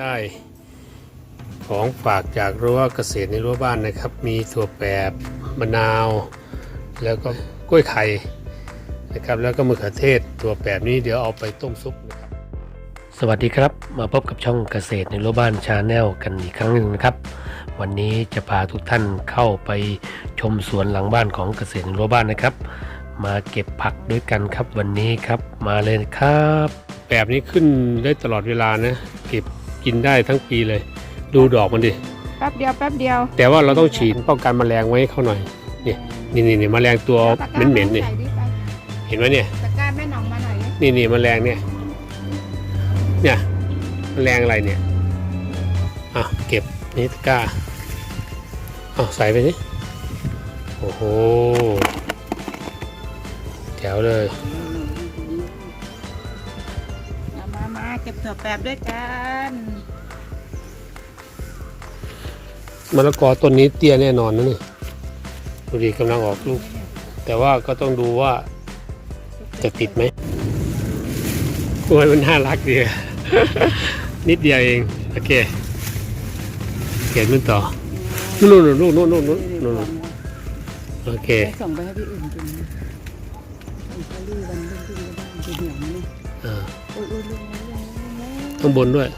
ได้ของฝากจากรั้วเกษตรในรั้วบ้านนะครับ มีถั่วแปบมะนาว แล้วก็กล้วยไข่นะครับ แล้วก็มะเขือเทศถั่วแปบนี้เดี๋ยวเอาไปต้มซุปนะครับ สวัสดีครับมาพบกับช่องเกษตรในรั้วบ้านชาแนลกันอีกครั้งหนึ่งนะครับ วันนี้จะพาทุกท่านเข้าไปชมสวนหลังบ้านของเกษตรในรั้วบ้านนะครับ มาเก็บผักด้วยกันครับวันนี้ครับ มาเลยครับ แบบนี้ขึ้นได้ตลอดเวลานะเก็บ กินได้ทั้งปีเลย ดูดอกมันดิแป๊บเดียวแป๊บเดียวแต่ว่าเราต้องฉีดป้องกันแมลงไว้ให้เขาหน่อยนี่นี่นี่นี่แมลงตัวเหม็นๆนี่ใส่ดิไปเห็นไหมเนี่ยตะกร้าแม่หนองมาหน่อยดินี่นี่แมลงเนี่ยเนี่ยแมลงอะไรเนี่ยอะเก็บนี่ตะกร้าเอาใส่ไปสิโอ้โหแถวเลย ก็บถั่วแปบด้วยกันมะละกอต้นนี้เตี้ยแน่นอนนะนี่ดูดีกำลังออกลูก แต่ว่าก็ต้องดูว่าจะติดไหมกล้วยมันน่ารักดีนิดเดียวเอง โอเคเขียนมันต่อนู่นนู่นนู่นนู่นนู่นนู่นนู่นโอเคส่งไปให้พี่อื่นกินนะส่งไปรีวันรุ่งขึ้นก็ได้จะเหนียวไหมเนี่ยอ่าโอ้ยโอ้ย ข้างบนด้วย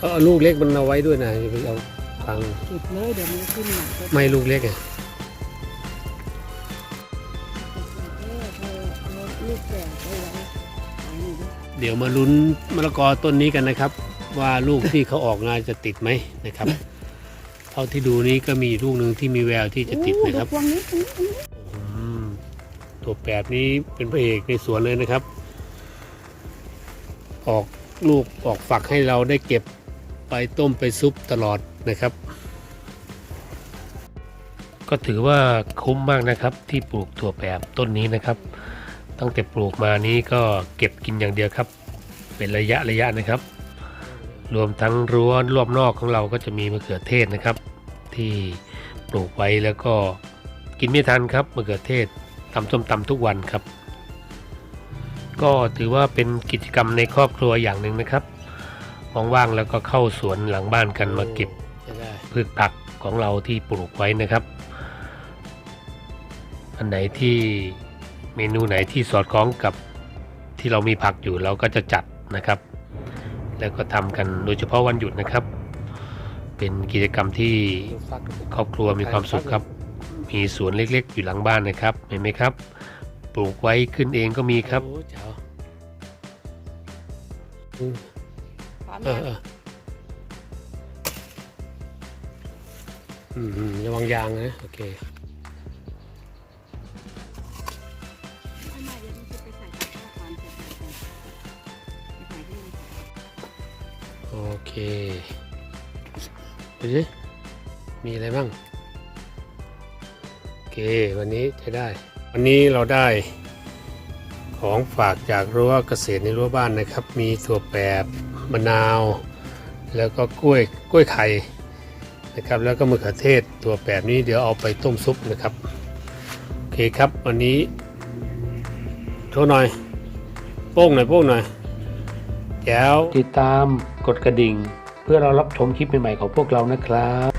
เอาลูกเล็กมันเอาไว้ด้วยนะอย่าไปเอาฟังติดเลยเดี๋ยวมันขึ้นหนักก็ไม่ลูกเล็กไงเออเออเอาลูกแก่ไปไว้ขายหน่อยดิเดี๋ยวมาลุ้นมะละกอต้นนี้กันนะครับ ว่าลูกที่เขาออกงานจะติดไหมนะครับเท่าที่ดูนี้ก็มีลูกหนึ่งที่มีแววที่จะติดนะครับตัวแปดนี้เป็นพระเอกในสวนเลยนะครับ ออกลูกออกฝักให้เราได้เก็บไปต้มไปซุปตลอดนะครับ ก็ถือว่าคุ้มมากนะครับที่ปลูกถั่วแปบต้นนี้นะครับ ตั้งแต่ปลูกมานี้ก็เก็บกินอย่างเดียวครับ เป็นระยะระยะนะครับ รวมทั้งรั้วรอบนอกของเราก็จะมีมะเขือเทศนะครับ ที่ปลูกไว้แล้วก็กินไม่ทันครับมะเขือเทศตำส้มตำทุกวันครับ ก็ถือว่าเป็นกิจกรรมในครอบครัวอย่างหนึ่งนะครับว่างๆแล้วก็เข้าสวนหลังบ้านกันมาเก็บพืชผักของเราที่ปลูกไว้นะครับ อันไหนที่เมนูไหนที่สอดคล้องกับที่เรามีผักอยู่เราก็จะจัดนะครับ แล้วก็ทำกันโดยเฉพาะวันหยุดนะครับ เป็นกิจกรรมที่ครอบครัวมีความสุขครับ มีสวนเล็กๆ อยู่หลังบ้านนะครับ เห็นไหมครับ ปลูกไว้ขึ้นเองก็มีครับพร้อมเอยัองเอออืมอืมระวังยางนะ โอเคเอามาเดี๋ยวมันจะไปใส่ตะกร้าก่อนใส่ใส่ใส่ไปใส่ที่นี่โอเค ดูสิมีอะไรบ้าง โอเค วันนี้ใช้ได้ วันนี้เราได้ของฝากจากรั้วเกษตรในรั้วบ้านนะครับ มีถั่วแปบมะนาว แล้วก็กล้วยกล้วยไข่นะครับ แล้วก็มะเขือเทศถั่วแปบนี้เดี๋ยวเอาไปต้มซุปนะครับ โอเคครับวันนี้โชว์หน่อย โป้งหน่อยโป้งหน่อยแจ๋วติดตามกดกระดิ่ง พื่อเรารับชมคลิปใหม่ๆของพวกเรานะครับ